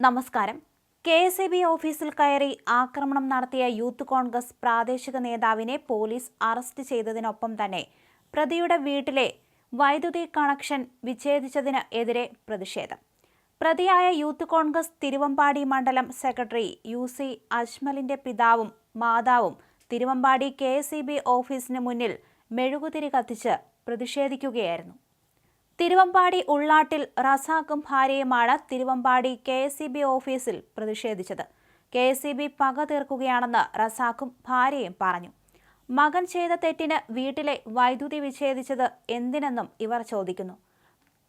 നമസ്കാരം. K S E B ഓഫീസിൽ കയറി ആക്രമണം നടത്തിയ യൂത്ത് കോൺഗ്രസ് പ്രാദേശിക നേതാവിനെ പോലീസ് അറസ്റ്റ് ചെയ്തതിനൊപ്പം തന്നെ പ്രതിയുടെ വീട്ടിലെ വൈദ്യുതി കണക്ഷൻ വിച്ഛേദിച്ചതിന് എതിരെ പ്രതിഷേധം. പ്രതിയായ യൂത്ത് കോൺഗ്രസ് തിരുവമ്പാടി മണ്ഡലം സെക്രട്ടറി യു സി അജ്മലിന്റെ പിതാവും മാതാവും തിരുവമ്പാടി കെ ഓഫീസിന് മുന്നിൽ മെഴുകുതിരി കത്തിച്ച് പ്രതിഷേധിക്കുകയായിരുന്നു. തിരുവമ്പാടി ഉള്ളാട്ടിൽ റസാഖും ഭാര്യയുമാണ് തിരുവമ്പാടി കെ എസ് ഓഫീസിൽ പ്രതിഷേധിച്ചത്. കെ എസ് പക തീർക്കുകയാണെന്ന് റസാഖും ഭാര്യയും പറഞ്ഞു. മകൻ ചെയ്ത തെറ്റിന് വീട്ടിലെ വൈദ്യുതി വിച്ഛേദിച്ചത് എന്തിനെന്നും ഇവർ ചോദിക്കുന്നു.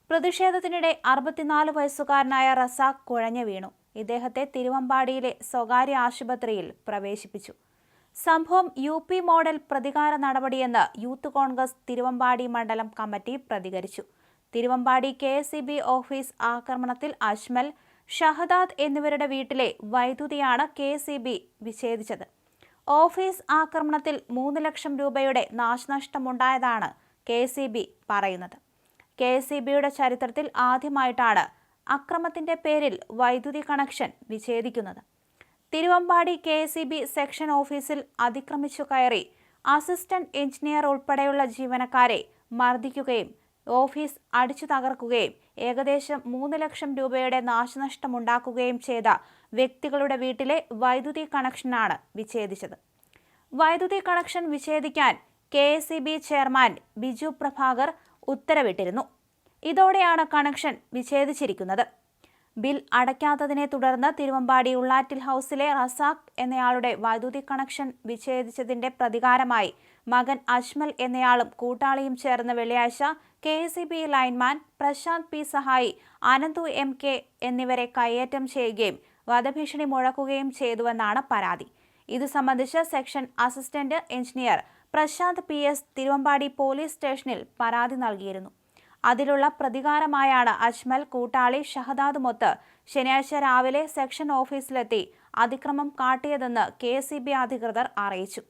പ്രതിഷേധത്തിനിടെ അറുപത്തിനാല് വയസ്സുകാരനായ റസാഖ് കുഴഞ്ഞു വീണു. ഇദ്ദേഹത്തെ തിരുവമ്പാടിയിലെ സ്വകാര്യ ആശുപത്രിയിൽ പ്രവേശിപ്പിച്ചു. സംഭവം യു പി മോഡൽ പ്രതികാര നടപടിയെന്ന് യൂത്ത് കോൺഗ്രസ് തിരുവമ്പാടി മണ്ഡലം കമ്മിറ്റി പ്രതികരിച്ചു. തിരുവമ്പാടി കെ ഓഫീസ് ആക്രമണത്തിൽ അജ്മൽ ഷഹദാദ് എന്നിവരുടെ വീട്ടിലെ വൈദ്യുതിയാണ് കെ ഇ ബി വിച്ഛേദിച്ചത്. ഓഫീസ് ആക്രമണത്തിൽ മൂന്ന് ലക്ഷം രൂപയുടെ നാശനഷ്ടമുണ്ടായതാണ് കെ സി ബി പറയുന്നത്. കെ സി ബിയുടെ ചരിത്രത്തിൽ ആദ്യമായിട്ടാണ് അക്രമത്തിന്റെ പേരിൽ വൈദ്യുതി connection വിച്ഛേദിക്കുന്നത്. Thiruvambady K C B section ഓഫീസിൽ അതിക്രമിച്ചു കയറി അസിസ്റ്റന്റ് എഞ്ചിനീയർ ഉൾപ്പെടെയുള്ള ജീവനക്കാരെ മർദ്ദിക്കുകയും ഓഫീസ് അടിച്ചു തകർക്കുകയും ഏകദേശം മൂന്ന് ലക്ഷം രൂപയുടെ നാശനഷ്ടമുണ്ടാക്കുകയും ചെയ്ത വ്യക്തികളുടെ വീട്ടിലെ വൈദ്യുതി കണക്ഷനാണ് വിച്ഛേദിച്ചത്. വൈദ്യുതി connection വിച്ഛേദിക്കാൻ K S B chairman Biju Prabhakar ഉത്തരവിട്ടിരുന്നു. ഇതോടെയാണ് കണക്ഷൻ വിച്ഛേദിച്ചിരിക്കുന്നത്. ബിൽ അടയ്ക്കാത്തതിനെ തുടർന്ന് തിരുവമ്പാടി ഉള്ളാറ്റിൽ ഹൗസിലെ റസാഖ് എന്നയാളുടെ വൈദ്യുതി കണക്ഷൻ വിച്ഛേദിച്ചതിന്റെ പ്രതികാരമായി മകൻ അജ്മൽ എന്നയാളും കൂട്ടാളിയും ചേർന്ന് വെള്ളിയാഴ്ച K S B lineman Prashanth P സഹായി അനന്തു എം കെ എന്നിവരെ കയ്യേറ്റം ചെയ്യുകയും വധഭീഷണി മുഴക്കുകയും ചെയ്തുവെന്നാണ് പരാതി. ഇത് സംബന്ധിച്ച് section assistant engineer Prashanth P S Thiruvambady police സ്റ്റേഷനിൽ പരാതി നൽകിയിരുന്നു. അതിലുള്ള പ്രതികാരമായാണ് അജ്മൽ കൂട്ടാളി ഷഹദാദുമൊത്ത് ശനിയാഴ്ച രാവിലെ സെക്ഷൻ ഓഫീസിലെത്തി അതിക്രമം കാട്ടിയതെന്ന് കെ അധികൃതർ അറിയിച്ചു.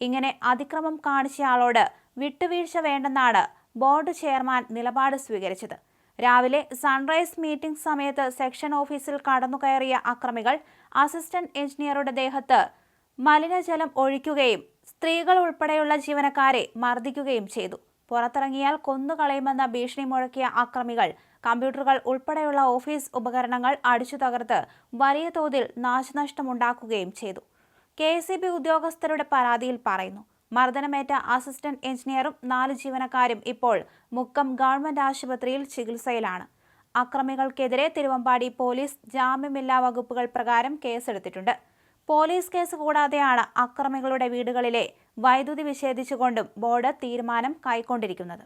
ഇങ്ങനെ അതിക്രമം കാണിച്ചയാളോട് വിട്ടുവീഴ്ച വേണ്ടെന്നാണ് ബോർഡ് ചെയർമാൻ നിലപാട് സ്വീകരിച്ചത്. രാവിലെ സൺറൈസ് മീറ്റിംഗ് സമയത്ത് സെക്ഷൻ ഓഫീസിൽ കടന്നുകയറിയ അക്രമികൾ അസിസ്റ്റന്റ് എഞ്ചിനീയറുടെ ദേഹത്ത് മലിനജലം ഒഴിക്കുകയും സ്ത്രീകൾ ഉൾപ്പെടെയുള്ള ജീവനക്കാരെ മർദ്ദിക്കുകയും ചെയ്തു. പുറത്തിറങ്ങിയാൽ കൊന്നുകളയുമെന്ന ഭീഷണി മുഴക്കിയ അക്രമികൾ. കമ്പ്യൂട്ടറുകൾ ഉൾപ്പെടെയുള്ള ഓഫീസ് ഉപകരണങ്ങൾ അടിച്ചു തകർത്ത് വലിയ തോതിൽ നാശനഷ്ടമുണ്ടാക്കുകയും ചെയ്തു. കെ ഉദ്യോഗസ്ഥരുടെ പരാതിയിൽ പറയുന്നു. മർദ്ദനമേറ്റ അസിസ്റ്റന്റ് എഞ്ചിനീയറും നാല് ജീവനക്കാരും ഇപ്പോൾ മുക്കം ഗവൺമെന്റ് ആശുപത്രിയിൽ ചികിത്സയിലാണ്. അക്രമികൾക്കെതിരെ തിരുവമ്പാടി പോലീസ് ജാമ്യമില്ലാ വകുപ്പുകൾ പ്രകാരം കേസെടുത്തിട്ടുണ്ട്. പോലീസ് കേസ് കൂടാതെയാണ് അക്രമികളുടെ വീടുകളിലെ വൈദ്യുതി വിച്ഛേദിച്ചുകൊണ്ടും ബോർഡ് തീരുമാനം കൈക്കൊണ്ടിരിക്കുന്നത്.